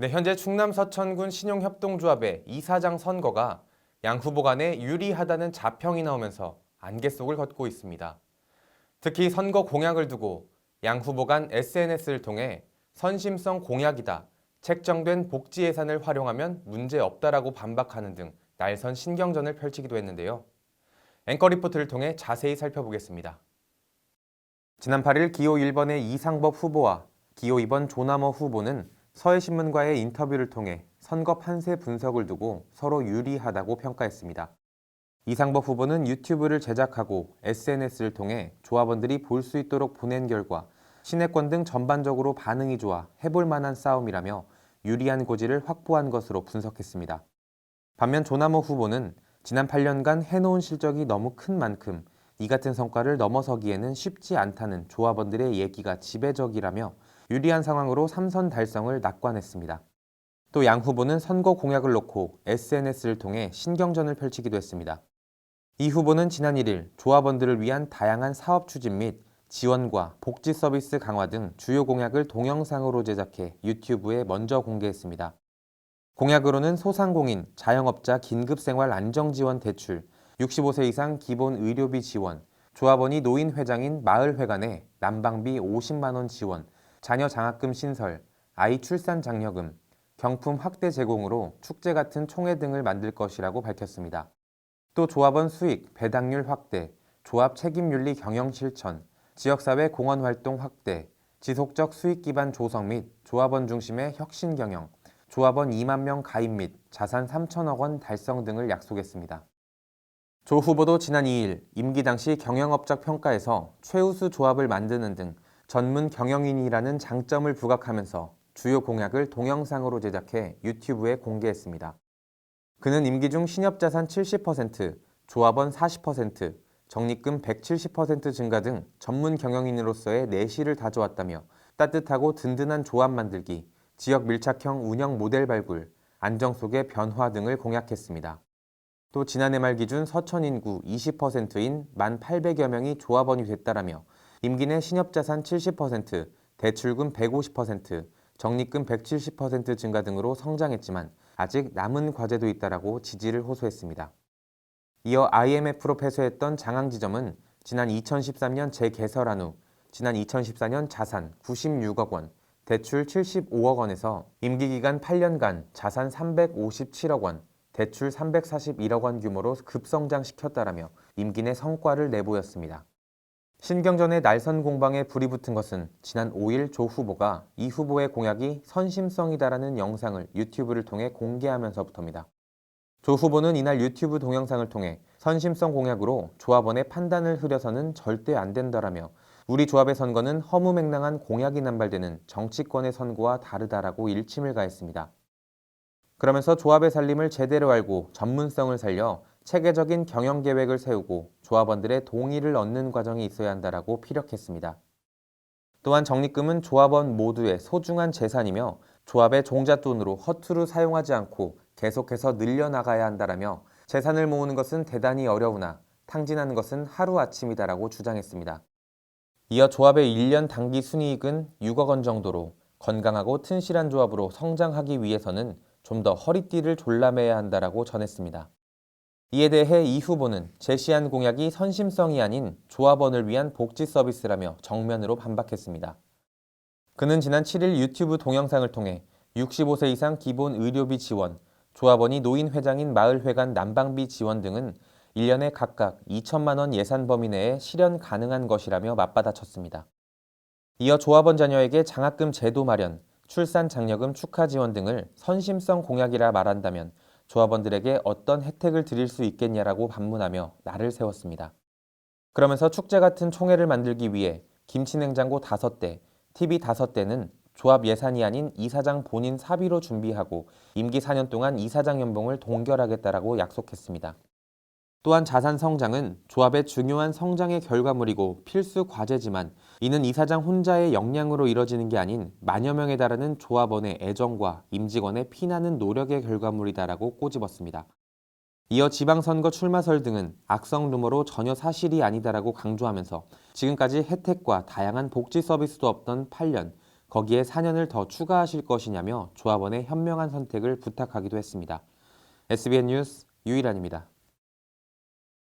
네, 현재 충남 서천군 신용협동조합의 이사장 선거가 양 후보 간에 유리하다는 자평이 나오면서 안개 속을 걷고 있습니다. 특히 선거 공약을 두고 양 후보 간 SNS를 통해 선심성 공약이다, 책정된 복지 예산을 활용하면 문제 없다라고 반박하는 등 날선 신경전을 펼치기도 했는데요. 앵커 리포트를 통해 자세히 살펴보겠습니다. 지난 8일 기호 1번의 이상법 후보와 기호 2번 조남호 후보는 서해신문과의 인터뷰를 통해 선거 판세 분석을 두고 서로 유리하다고 평가했습니다. 이상법 후보는 유튜브를 제작하고 SNS를 통해 조합원들이 볼 수 있도록 보낸 결과 시내권 등 전반적으로 반응이 좋아 해볼 만한 싸움이라며 유리한 고지를 확보한 것으로 분석했습니다. 반면 조남호 후보는 지난 8년간 해놓은 실적이 너무 큰 만큼 이 같은 성과를 넘어서기에는 쉽지 않다는 조합원들의 얘기가 지배적이라며 유리한 상황으로 삼선 달성을 낙관했습니다. 또 양 후보는 선거 공약을 놓고 SNS를 통해 신경전을 펼치기도 했습니다. 이 후보는 지난 1일 조합원들을 위한 다양한 사업 추진 및 지원과 복지 서비스 강화 등 주요 공약을 동영상으로 제작해 유튜브에 먼저 공개했습니다. 공약으로는 소상공인, 자영업자 긴급생활 안정지원 대출, 65세 이상 기본 의료비 지원, 조합원이 노인 회장인 마을회관에 난방비 50만 원 지원, 자녀 장학금 신설, 아이 출산 장려금, 경품 확대 제공으로 축제 같은 총회 등을 만들 것이라고 밝혔습니다. 또 조합원 수익, 배당률 확대, 조합 책임윤리 경영 실천, 지역사회 공헌 활동 확대, 지속적 수익 기반 조성 및 조합원 중심의 혁신 경영, 조합원 2만 명 가입 및 자산 3천억 원 달성 등을 약속했습니다. 조 후보도 지난 2일 임기 당시 경영업적 평가에서 최우수 조합을 만드는 등 전문 경영인이라는 장점을 부각하면서 주요 공약을 동영상으로 제작해 유튜브에 공개했습니다. 그는 임기 중 신협자산 70%, 조합원 40%, 적립금 170% 증가 등 전문 경영인으로서의 내실을 다져왔다며 따뜻하고 든든한 조합 만들기, 지역 밀착형 운영 모델 발굴, 안정 속의 변화 등을 공약했습니다. 또 지난해 말 기준 서천 인구 20%인 1,800여 명이 조합원이 됐다라며 임기 내 신협자산 70%, 대출금 150%, 적립금 170% 증가 등으로 성장했지만 아직 남은 과제도 있다라고 지지를 호소했습니다. 이어 IMF로 패소했던 장항지점은 지난 2013년 재개설한 후 지난 2014년 자산 96억 원, 대출 75억 원에서 임기 기간 8년간 자산 357억 원, 대출 341억 원 규모로 급성장시켰다라며 임기 내 성과를 내보였습니다. 신경전의 날선 공방에 불이 붙은 것은 지난 5일 조 후보가 이 후보의 공약이 선심성이다라는 영상을 유튜브를 통해 공개하면서부터입니다. 조 후보는 이날 유튜브 동영상을 통해 선심성 공약으로 조합원의 판단을 흐려서는 절대 안 된다라며 우리 조합의 선거는 허무맹랑한 공약이 남발되는 정치권의 선거와 다르다라고 일침을 가했습니다. 그러면서 조합의 살림을 제대로 알고 전문성을 살려 체계적인 경영 계획을 세우고 조합원들의 동의를 얻는 과정이 있어야 한다라고 피력했습니다. 또한 적립금은 조합원 모두의 소중한 재산이며 조합의 종잣돈으로 허투루 사용하지 않고 계속해서 늘려나가야 한다라며 재산을 모으는 것은 대단히 어려우나 탕진하는 것은 하루아침이다라고 주장했습니다. 이어 조합의 1년 단기 순이익은 6억 원 정도로 건강하고 튼실한 조합으로 성장하기 위해서는 좀 더 허리띠를 졸라매야 한다라고 전했습니다. 이에 대해 이 후보는 제시한 공약이 선심성이 아닌 조합원을 위한 복지 서비스라며 정면으로 반박했습니다. 그는 지난 7일 유튜브 동영상을 통해 65세 이상 기본 의료비 지원, 조합원이 노인 회장인 마을회관 난방비 지원 등은 1년에 각각 2천만 원 예산 범위 내에 실현 가능한 것이라며 맞받아쳤습니다. 이어 조합원 자녀에게 장학금 제도 마련, 출산 장려금 축하 지원 등을 선심성 공약이라 말한다면 조합원들에게 어떤 혜택을 드릴 수 있겠냐라고 반문하며 날을 세웠습니다. 그러면서 축제 같은 총회를 만들기 위해 김치냉장고 5대, TV 5대는 조합 예산이 아닌 이사장 본인 사비로 준비하고 임기 4년 동안 이사장 연봉을 동결하겠다라고 약속했습니다. 또한 자산 성장은 조합의 중요한 성장의 결과물이고 필수 과제지만 이는 이사장 혼자의 역량으로 이뤄지는 게 아닌 만여 명에 달하는 조합원의 애정과 임직원의 피나는 노력의 결과물이다라고 꼬집었습니다. 이어 지방선거 출마설 등은 악성 루머로 전혀 사실이 아니다라고 강조하면서 지금까지 혜택과 다양한 복지 서비스도 없던 8년 거기에 4년을 더 추가하실 것이냐며 조합원의 현명한 선택을 부탁하기도 했습니다. SBN 뉴스 유일한입니다.